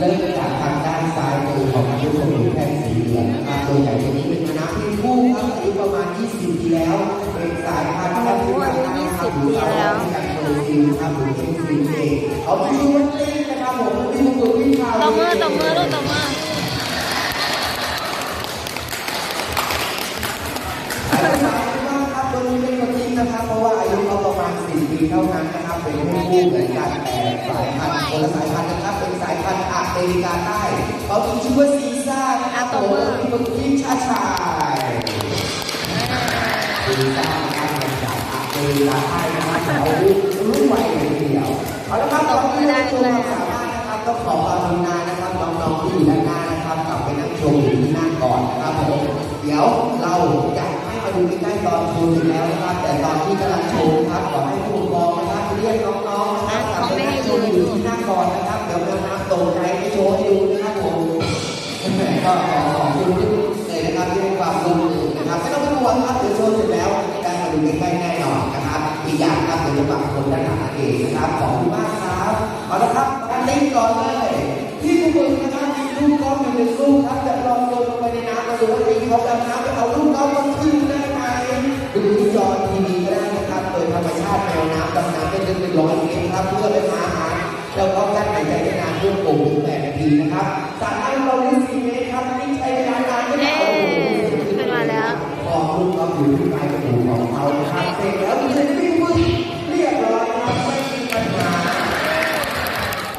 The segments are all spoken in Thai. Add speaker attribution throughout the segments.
Speaker 1: ริ่มจากทางด้านซ้ายมือของอายุคนหนูแท่งสีเหลืองนะครับตัวใหญ่ตัวนี้เป็นคณะที่คู่ครับอายุประมาณ 20 ปีแล้ว เป็นสายพันธุ์ที่ว่าการโปรตีนครับหรือเป็นฟินเองเอาไปดูวันนี้นะครับผมที่ตัวที่ข่าว
Speaker 2: ตบมือตบมือลูกตบมือ
Speaker 1: ครับตัวนี้เป็นคนจริงนะครับเพราะว่าอายุเขาประมาณ 4 ปีเท่านั้นนะครับเป็นคู่เหมือนกันแต่สายพันธุ์คนละสายพันธุ์นะครับเป็นสายพันธุ์อ เมริกาใต้เขามีชื่อว่าซีซ่านะครับผมเป็นคนที่ชาชายซีซ่านะครับมาจากอเมริกาใต้นะครับเขารู้ไวเลยทีเดียวเอาละครับตอนนี้ได้ชมความสามารถนะครับต้องขอความกรุณานะครับน้องๆที่อยู่ด้านหน้านะครับกลับไปนั่งชมอยู่ที่หน้าก่อนนะครับผมเดี๋ยวเราจะให้มาดูใกล้ๆตอนชมอยู่แล้วนะครับ แต่ตอนที่กำลังชมครับขอให้ผู้ปกครองนะครับ เรียกน้องๆนะครับกลับไปนั่งชมอยู่ที่หน้าก่อนนะครับ เดี๋ยวเราน้ำตกใจให้โชว์ให้ดูนะครับผมแหมก็ขอขอบคุณทุกเลยนะครับที่ให้ความร่วมมือนะครับไม่ต้องเป็นห่วงครับเดี๋ยวชมเสร็จแล้วได้มาดูใกล้ๆแน่นอนนะครับ อีกอย่างครับเดี๋ยวจะฝากคนด้านหลังเองนะครับขอบคุณมากครับเอาละครับอันนี้ก่อนเลยที่ผู้ฝึกนะครับมีลูกกอล์ฟอยู่หนึ่งลูกครับจะลองโยนลงไปในน้ำมาดูว่าทีมเขาดำน้ำไปเอาลูกกอล์ฟมันขึ้นได้ไหมดูที่จอด ร้อยเมตรครับเพื่อไปหาอาหารแล้วก็กั้นหายใจได้นานร่วมโป่งถึงแปดนาทีนะครับสระน้ำเราได้สี่เมตรครับนี่ใช้เวลานานไม่
Speaker 2: เย้ขึ้นมาแล้ว
Speaker 1: พอลูกกอล์ฟอยู่ที่ปลายกระดูกของเขาครับเสร็จแล้วมีเซนติ้งมือเรียบร้อยครับไม่มีปัญหา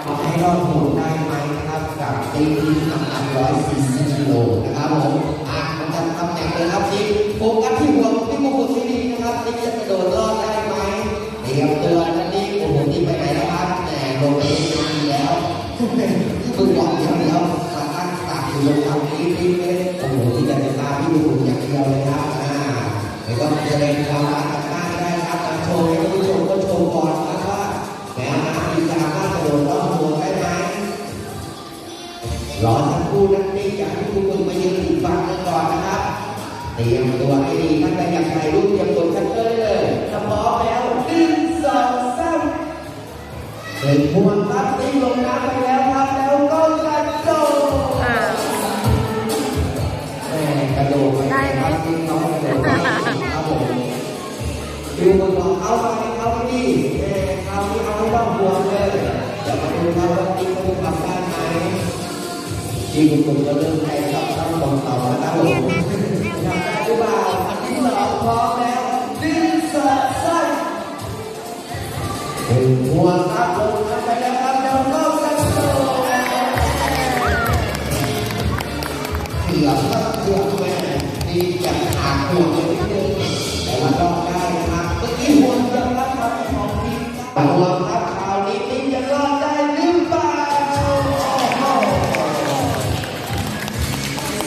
Speaker 1: ขอให้รอดห่วงได้ไหมครับกับเตีที่น้ำหนัก140กิโลนะครับผมอะมันจะตำแหน่งเลยครับทีโฟกัสที่หัวที่มุมที่ดีนะครับที่จะกระโดดรอดได้ไหมเตรียมตัว มึงบอกเดี๋ยวเดี๋ยวมาตั้งตากอยู่ตรงทางนี้นี่เลยโอ้โหที่จะตามที่ดูอย่างเดียวเลยครับอ่าแล้วก็แสดงความรักกันมากได้ครับมาโชว์ผู้ชมก็โชว์ก่อนนะว่าแม้น้ำมีสามารถกระโดดรอบตัวได้ไหมรอสักครู่นักเตะอยากให้ทุกคนมายืนอีกฝั่งหนึงก่อนนะครับเตรียมตัวให้ดีท่านใดอยากถ่ายรูปเตรียมตัว เดินพวงครับติ้งลงน้ำไปแล้วครับ แล้วก็กระโดด
Speaker 2: อ่า
Speaker 1: แม่กระโดด
Speaker 2: ได้ไหม
Speaker 1: ครับติ้งน้องกระโดดครับผมดูมันบอกเอาไปเอาไปดิเออเอาไม่เอาไม่ต้องห่วงเลยเดี๋ยวมาดูกันว่าติ๊กเขาจะทำได้ไหมที่คุณคุณก็เริ่มให้กับต้องตรงต่อแล้วครับผมทำได้หรือเปล่าอันที่สองพร้อมแล้ว ครับลงไปแล้วครับแล้วก็กระโดดเกือบครับเกือบแม่ดีจะขาดหัวเลยนิดนึงแต่ว่าต้องได้ครับเมื่อกี้หัวเรือครับครับของทีมหัวครับคราวนี้ทีมจะรอดได้หรือเปล่า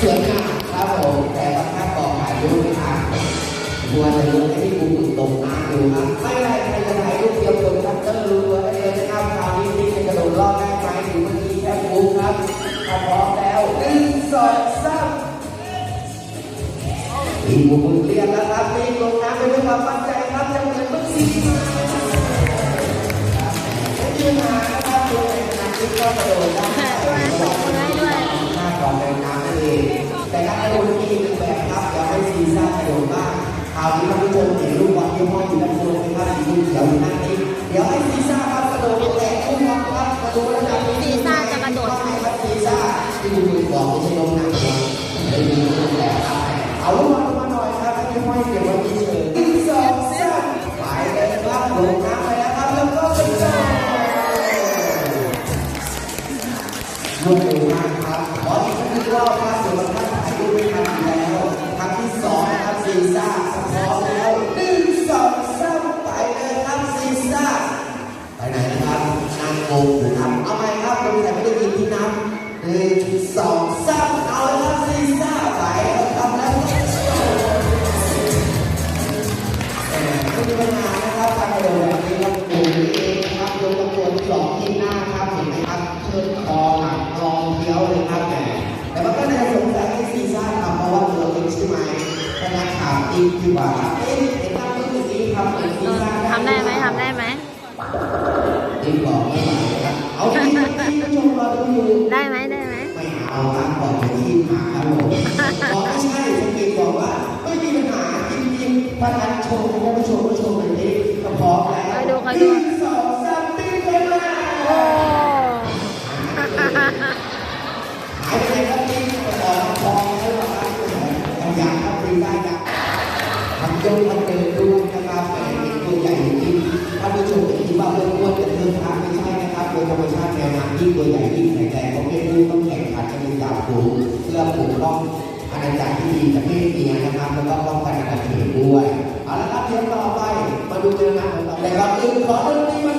Speaker 1: สวยงามครับผมแต่ว่าถ้าบอกถ่ายรูปไม่ทันหัวจะลงตรงน้ำอยู่ครับไม่ไรใครจะถ่ายรูป ทีมบุญเรียนแล้วครับทีมลงน้ำไปด้วยความมั่นใจครับจะเหมือนเมื่อกี้ไม่มีปัญหาครับตัวเองนะที่ก็กระโดดได้
Speaker 2: ด้วยตบมือให้ด้วย
Speaker 1: หน้าก่อนในน้ำนั่นเองแต่การกระโดดมีหนึ่งแบบครับอยากให้ซีซ่ากระโดดบ้างคราวนี้ท่านผู้ชมเห็นลูกบอลที่ห้ออยู่ด้านบนไหมครับสีเขียวอยู่ด้านนี้เดี๋ยวให้ซีซ่า ทำได้ไหมทำได้
Speaker 2: ไหมได้
Speaker 1: ไหมได้ไหมไม่เอาครับบอกไที่หมาครับผมบอกไม่ใช่ผมเองบอกว่าไม่มีปัญหาจริงๆประธานชมท่านผู้ชมผู้ชมแบบนี้ก็พร้อแล้วไปดูคอยดูสองสามตีคนมโอ้เอาไปเลยครับที่ขอทองใช่ไหมครับทอย่า
Speaker 2: ครับดีได้ โยม
Speaker 1: มันเป็นรูปนะครับแต่
Speaker 2: ตัวใหญ่
Speaker 1: ที่ท่านผู้ชมจะคิดว่าเรื่มอ้วนเป็นเรื่มงพระไม่ใช่นะครับโดยธรรมชาติแนวน้ำที่ตัวใหญ่ที่แข็งแรงเพราะเพศผู้ต้องแข็งขัดจะมีดาวผูกเพื่อปกป้องอาณาจักรที่ดีจากเพศเมียนะครับแล้วก็ป้องกันอาณาเขตด้วยเอาละครับเดี๋ยวต่อไปมาดูเจอหน้าของเราแต่ก่อนอื่นขอเรื่องนี้มั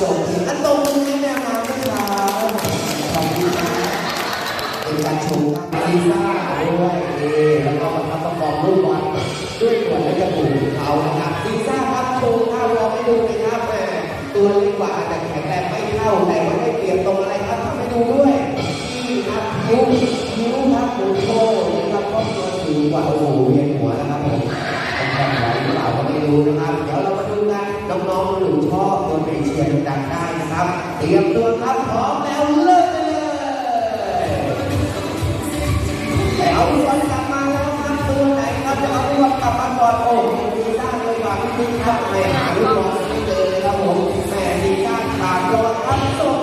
Speaker 1: ส่งอันตรงนี้แนวน้ำนะครับขอบคุณครับเป็นการชมการลีซ่าด้วยเอแล้วก็ประคับประกองลูกบอลด้วยตัว ดูนะครับ เดี๋ยวเรามาดูกันน้องๆหนูชอบตัวไปเชียร์ดังได้นะครับ เตรียมตัวครับพร้อมแล้วเริ่มเลยแต่เอาลูกบอลกลับมาแล้วครับตัวไหนครับจะเอาลูกบอลกลับมาก่อนโอ้ดีด้านเลยว่าพี่ครับแม่หาลูกบอลไม่เจอเลยครับผมแม่ดีด้านขาดบอลครับ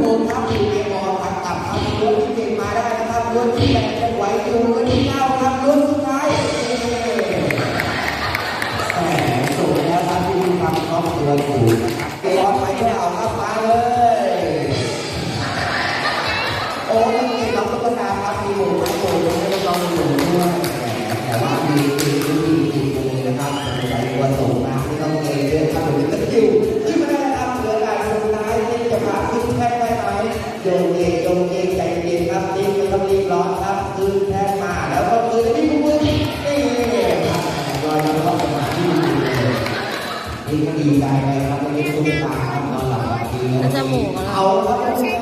Speaker 1: โมงครับอยู่กนอลครับตัครับรถที่เก่งมาได้นะครับรถที่แรงไหวอยู่รถที่เก้าครับรถสุดท้ายแหมสูงแล้ครับที่มีความครอบครัวสูงกอลไว้เอาครับมาเลย โอ้ยเก่งน้อตุ๊กตาครับมีหมวกไม้โบยให้น้องหนุ่มด้วยแต่ว่ามี อนครับคืนแทบมาแล้วก็คืนนี่พุ่งพุ่งนี่รอยยิ้มของหมาที่มันอยู่เลยนี่ก็ดีใจเลยครับที่ได้คุณตาครับนอนหลับดีแล้วเอาครับ